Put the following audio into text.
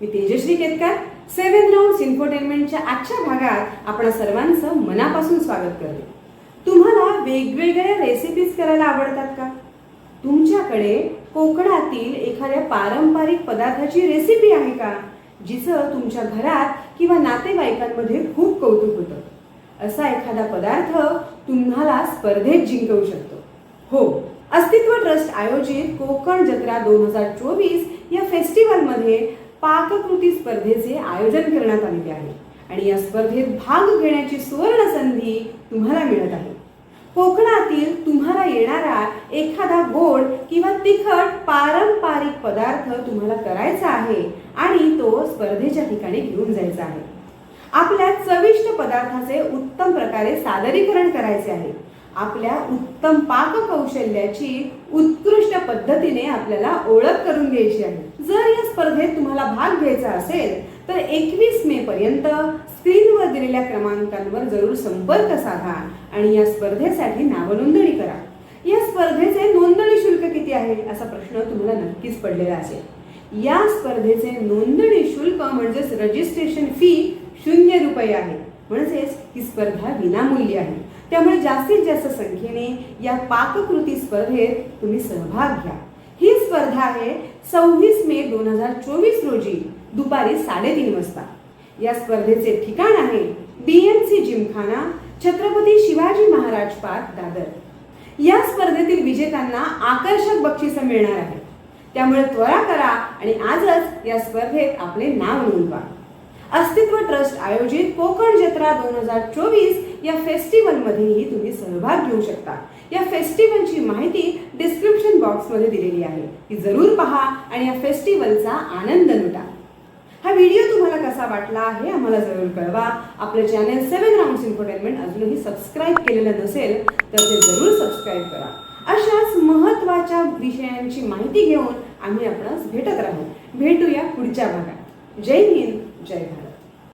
मी Tejashri Ketkar seven round इन्फोटेनमेंटच्या आजच्या भागात आपण सर्वांचं मनापासून स्वागत करते. तुम्हाला वेगवेगळ्या रेसिपीज करायला आवडतात का? तुमच्याकडे कोकणातील एखाद्या पारंपरिक पदार्थाची रेसिपी आहे का? जिचं तुमच्या घरात किंवा नातेवाईकांमध्ये खूप कौतुक होतं. असा एखादा पदार्थ तुम्हाला स्पर्धेत जिंकवू शकतो. हो अस्तित्व ट्रस्ट आयोजित कोकण जत्रा दोन हजार चोवीस या फेस्टिवलमध्ये पाककृती स्पर्धेचे आयोजन करण्यात आलेले आहे. आणि या स्पर्धेत भाग घेण्याची सुवर्ण संधी तुम्हाला मिळत आहे. कोकणातील तुम्हाला येणारा एखादा गोड किंवा तिखट पारंपरिक पदार्थ तुम्हाला करायचा आहे आणि तो स्पर्धेच्या ठिकाणी घेऊन जायचा आहे. आपल्या चविष्ट पदार्थाचे उत्तम प्रकारे सादरीकरण करायचे आहे. आपल्या उत्तम पाक कौशल्याची उत्कृष्ट पद्धतीने आपल्याला ओळख करून घ्यायची आहे. जर या स्पर्धेत तुम्हाला भाग घ्यायचा असेल तर एकवीस मे पर्यंत स्क्रीनवर दिलेल्या क्रमांकांवर जरूर संपर्क साधा आणि या स्पर्धेसाठी नावनोंदणी करा. या स्पर्धेचे नोंदणी शुल्क किती आहे असा प्रश्न तुम्हाला नक्कीच पडलेला असेल. या स्पर्धेचे नोंदणी शुल्क म्हणजेच रजिस्ट्रेशन फी शून्य रुपये आहे. म्हणजेच ही स्पर्धा विनामूल्य आहे. त्यामुळे जास्तीत जास्त संख्येने या पाककृती स्पर्धेत तुम्ही सहभाग घ्या. ही स्पर्धा आहे सव्वीस मे दोन हजार चोवीस रोजी दुपारी साडेतीन वाजता. या स्पर्धेचे ठिकाण आहे बीएमसी जिमखाना छत्रपती शिवाजी महाराज पार्क दादर. या स्पर्धेतील विजेत्यांना आकर्षक बक्षिसं मिळणार आहे त्यामुळे त्वरा करा आणि आजच या स्पर्धेत आपले नाव नोंदवा. अस्तित्व ट्रस्ट आयोजित कोकण जत्रा दोन हजार चोवीस या फेस्टिवलमध्येही तुम्ही सहभाग घेऊ शकता. या फेस्टिवलची माहिती डिस्क्रिप्शन बॉक्समध्ये दिलेली आहे. ती जरूर पहा आणि या फेस्टिवलचा आनंद लुटा. हा व्हिडिओ तुम्हाला कसा वाटला आहे आम्हाला जरूर कळवा. आपलं चॅनल सेवन राऊंड्स इन्फोटेनमेंट अजूनही सबस्क्राईब केलेलं नसेल तर ते जरूर सबस्क्राईब करा. अशाच महत्त्वाच्या विषयांची माहिती घेऊन आम्ही आपणास भेटत राहू. भेटूया पुढच्या भागात. जय हिंद. जय भारत